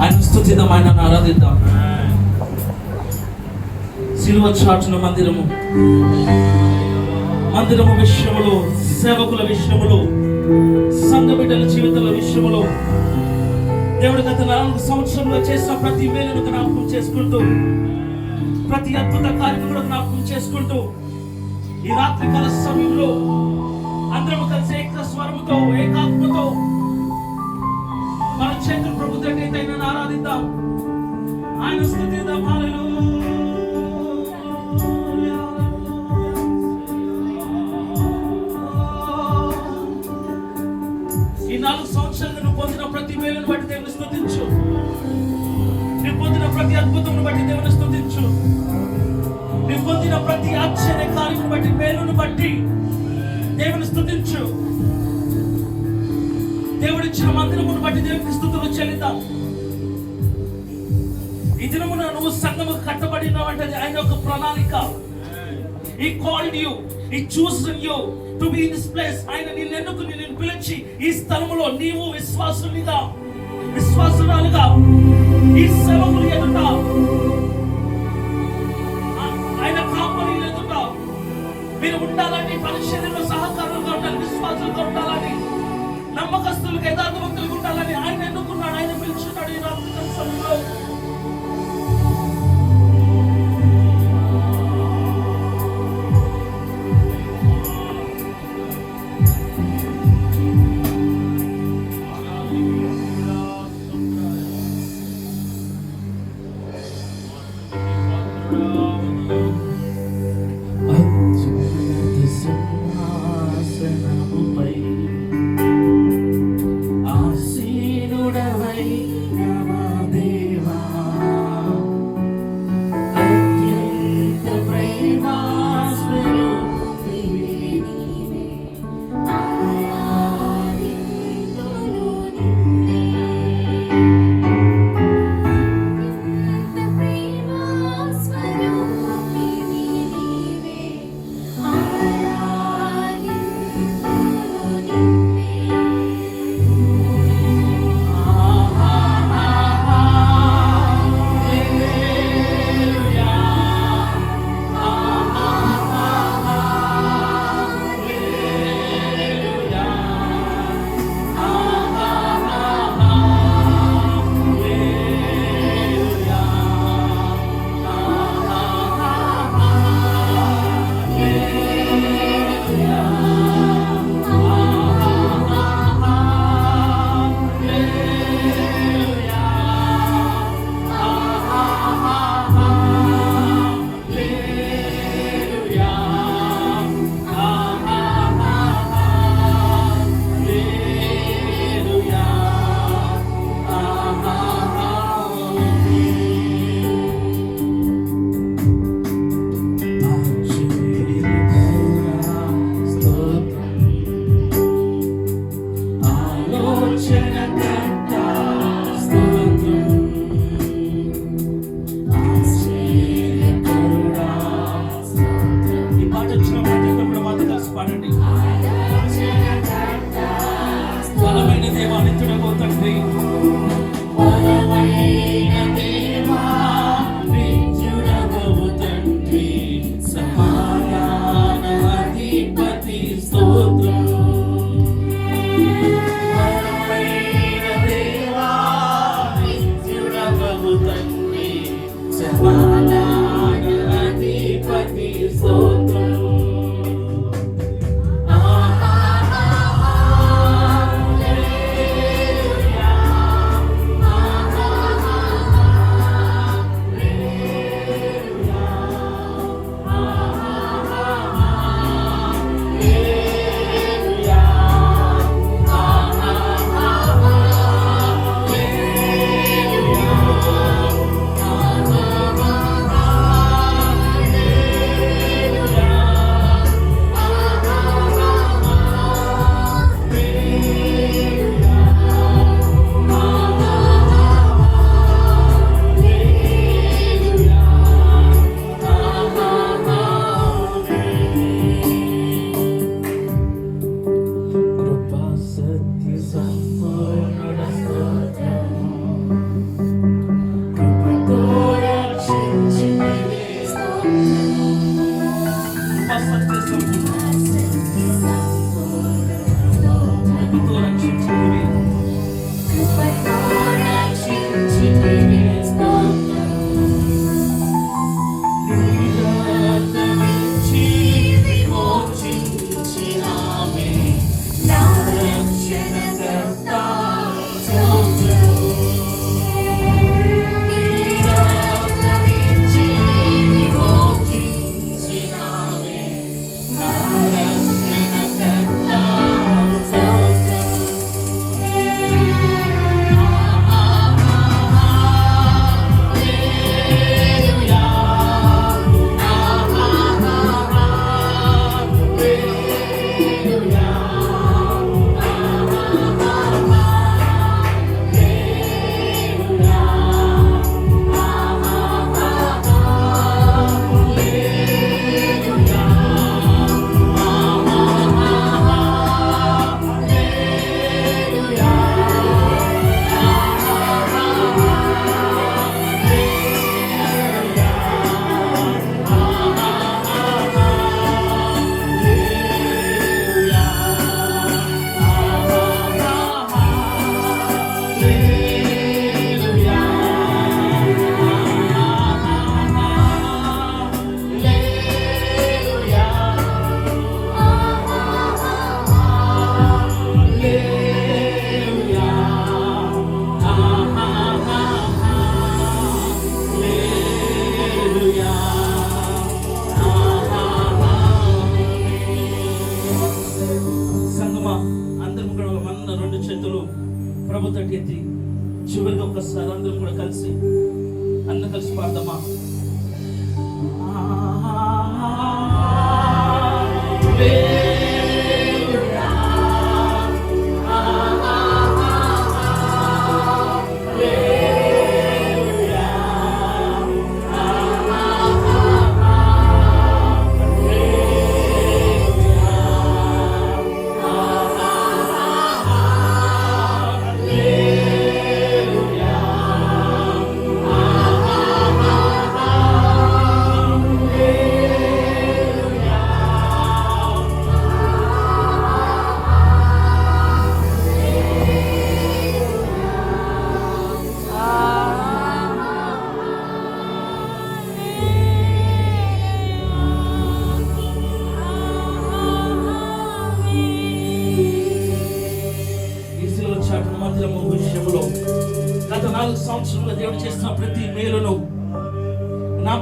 ఆయన స్థుతిద్దాం ఆయన ఆరాధిద్దాం సిలువ చాటున మందిరము. మందిరము విషయములో సేవకుల విషయములో సంఘ బిడ్డల జీవితాల విషయములో. దేవుడు గత నాలుగు సంవత్సరంలో చేసిన ప్రతి వేలను జ్ఞాపకం చేసుకుంటూ ప్రతి అద్భుత కార్యక్రమం జ్ఞాపకం చేసుకుంటూ ఈ రాత్రి కాల సమయంలో అందరం కలిసి ఏక స్వరముతో ఏకాత్మతో మన చేతులు ప్రభు దగ్గర ఆరాధిద్దాం. ఆయన స్థుతిద్దాం. ఈ నాలుగు సంవత్సరాలు నువ్వు పొందిన ప్రతి మేలును బట్టి దేవుని స్థుతించు. నువ్వు పొందిన ప్రతి అద్భుతమును బట్టి దేవుని స్థుతించు. నువ్వు పొందిన ప్రతి ఆశ్చర్య కార్యమును బట్టి మేలును బట్టి దేవుని స్థుతించు. దేవుడిచ్చిన మందిరమును బట్టి దేవునికి స్థుతులు చెల్లిద్దాం. ఈ దినమున నువ్వు సంఘము కట్టబడినావంటే ఆయన ఒక ప్రణాళిక. He called you he chosen you to be in this place ఆయన నిన్ను ఎందుకు నిన్ను పిలిచి ఈ స్థలములో నీవు విశ్వాసునిగా విశ్వాసురాలుగా ఈ సేవకులు ఎదుట ఆయన కాపరి ఎదుట మీరు ఉండాలని పరిచర్యలో సహకారులుగా ఉండాలి విశ్వాసంగా ఉండాలని నమ్మకస్తులకు యథార్థవంతులుగా ఉండాలని ఆయన ఎన్నుకున్నాడు ఆయన పిలుచున్నాడు ఈ రాత్రి సమయంలో.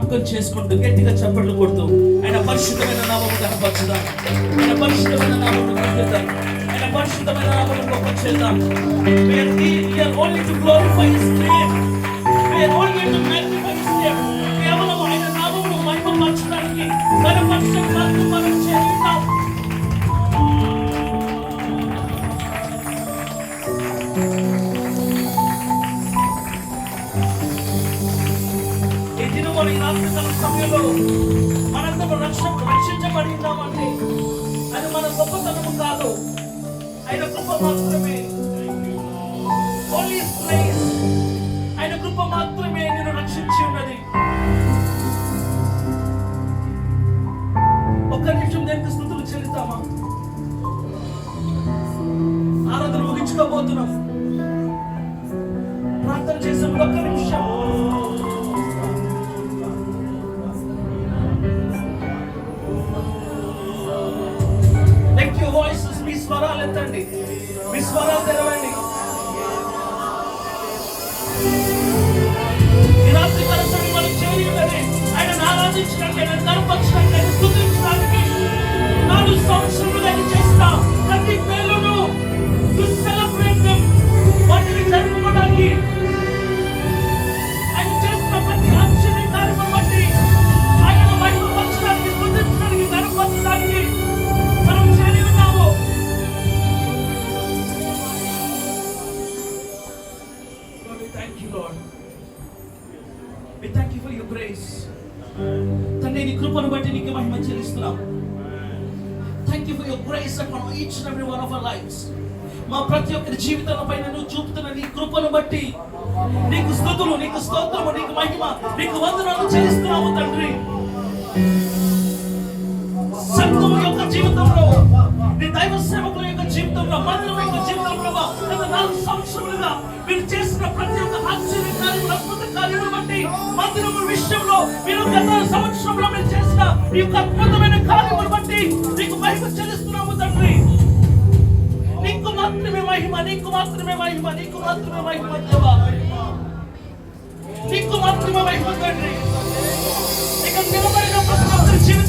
జ్ఞాపకం చేసుకుంటూ గట్టిగా చప్పట్లు కొడుతూ ఆయన పరిశుద్ధమైన నామము కనపరచుదాం ఆయన పరిశుద్ధమైన నామము కనిపిద్దాం ఆయన పరిశుద్ధమైన నామము గొప్ప చేద్దాం We are here- we are only to glorify His name. We are only to magnify His name. కేవలం ఆయన నామమును మహిమపరచడానికి కనపరచడం మాత్రం మనం రాత్రికాల సమయంలో మనందరం రక్ష రక్షించబడి అది మన గొప్పతనము కాదు. ఆయన కృప మాత్రమే. ఆయన కృప మాత్రమే నేను రక్షించి ఉన్నది. ఒక్క నిమిషం దేనికి స్థుతులు చెల్లిస్తామా? ఆరాధన ముగించుకోబోతున్నాం. ప్రార్థన చేసాం. ఒక్క నిమిషం. తండ్రి నీ కృపను బట్టి నీకు మహిమ చెల్లిస్తున్నాం. Thank you for your grace upon each and every one of our lives మా ప్రతి ఒక్కరి జీవితాల పైన నువ్వు చూపుతున్న నీ కృపను బట్టి నీకు స్థుతులు నీకు స్తోత్రము నీకు మహిమ నీకు వందనాలు చెల్లిస్తున్నాము తండ్రి. సంఘము యొక్క జీవితంలో నీ దైవ సేవకుల యొక్క జీవితంలో మందిరం యొక్క జీవితంలో నాలుగు మీరు చేసిన ప్రతి ఒక్క ఆశ్చర్య కార్యములు అద్భుత కార్యములు బట్టి మందిరము విషయంలో మీరు గత సంవత్సరంలో మీరు చేసిన ఈ యొక్క అద్భుతమైన కార్యములు బట్టి నీకు మహిమ చెల్లిస్తున్నాము తండ్రి. నీకు మాత్రమే మహిమ నీకు మాత్రమే మహిమ నీకు మాత్రమే మహిమ దేవా. నీకు మాత్రమే మహిమ తండ్రి. ఇక నిలబడిన ప్రతి ఒక్కరి జీవితం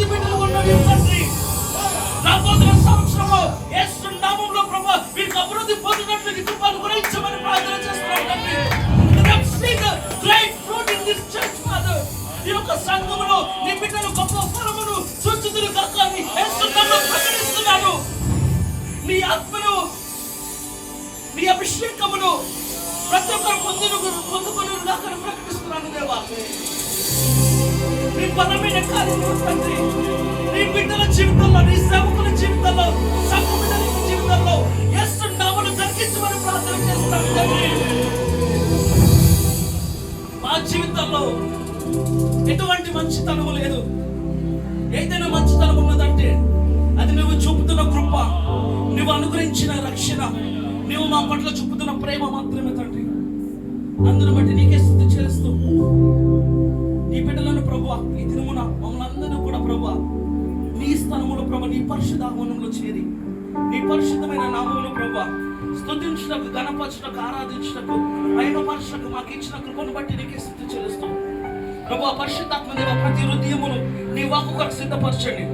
కొద్ది బిడ్డలు ఉన్న వీరు తండ్రి రాబోతున్న సంవత్సరంలో యేసు నామంలో ప్రభు వీరికి అభివృద్ధి పొందినట్లు నీ కృపను గురించమని ప్రార్థన చేస్తున్నాం తండ్రి. ఈ యొక్క సంఘములో నీ బిడ్డలు గొప్ప ఫలమును సూచితులు కాక నీ ప్రకటిస్తున్నాను నీ ఆత్మను నీ అభిషేకమును ప్రతి ఒక్కరు పొందును పొందుకొని నాకని ప్రకటిస్తున్నాను దేవా. నీ బలమైన కార్యము తండ్రి. నీ బిడ్డల జీవితంలో నీ సేవకుల జీవితంలో సంఘ జీవితంలో ఎస్సు నామను దర్శించమని ప్రార్థన చేస్తున్నాను తండ్రి. మా జీవితంలో ఎటువంటి మంచితనము లేదు. ఏదైనా మంచితనం ఉన్నదంటే అది నువ్వు చూపుతున్న కృప నువ్వు అనుగ్రహించిన రక్షణ నువ్వు మా పట్ల చూపుతున్న ప్రేమ మాత్రమే తండ్రి. అందరూ బట్టి నీకే స్థుతి చేస్తూ నీ బిడ్డలను ప్రభు ఈ దినమున మమ్మల్ని అందరూ కూడా ప్రభు నీ స్థలములో ప్రభు నీ పరిశుద్ధ ఆహ్వానంలో చేరి నీ పరిశుద్ధమైన నామములో ప్రభు స్థుతించటకు గణపరచటకు ఆరాధించుటకు మహిమపరచుటకు మాకు ఇచ్చిన కృపను బట్టి నీకే స్థుతి చెల్లిస్తాం. ప్రభు పరిశుద్ధాత్మ దేవ ప్రతి హృదయమును నీ వాకు కొరకు సిద్ధపరచండి.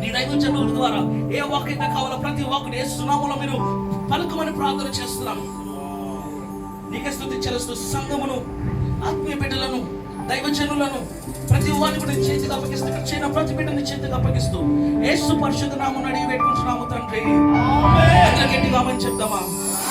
నీ దైవజనుల ద్వారా ఏ వాకైతే కావాలో ప్రతి వాకుని ఏ సునాములో మీరు పలుకమని ప్రార్థన చేస్తున్నాను నీకే స్థుతి చెల్లిస్తూ సంఘమును ఆత్మీయ బిడ్డలను దైవజనులను ప్రతి వారిని కూడా చేతికి అప్పగిస్తూ ఇక్కడ చేయన ప్రతి బిడ్డని చేతికి అప్పగిస్తూ యేసు పరిశుద్ధ నామం అడిగి పెట్టుకుంటున్నాము తండ్రి. గట్టిగా చెప్దామా?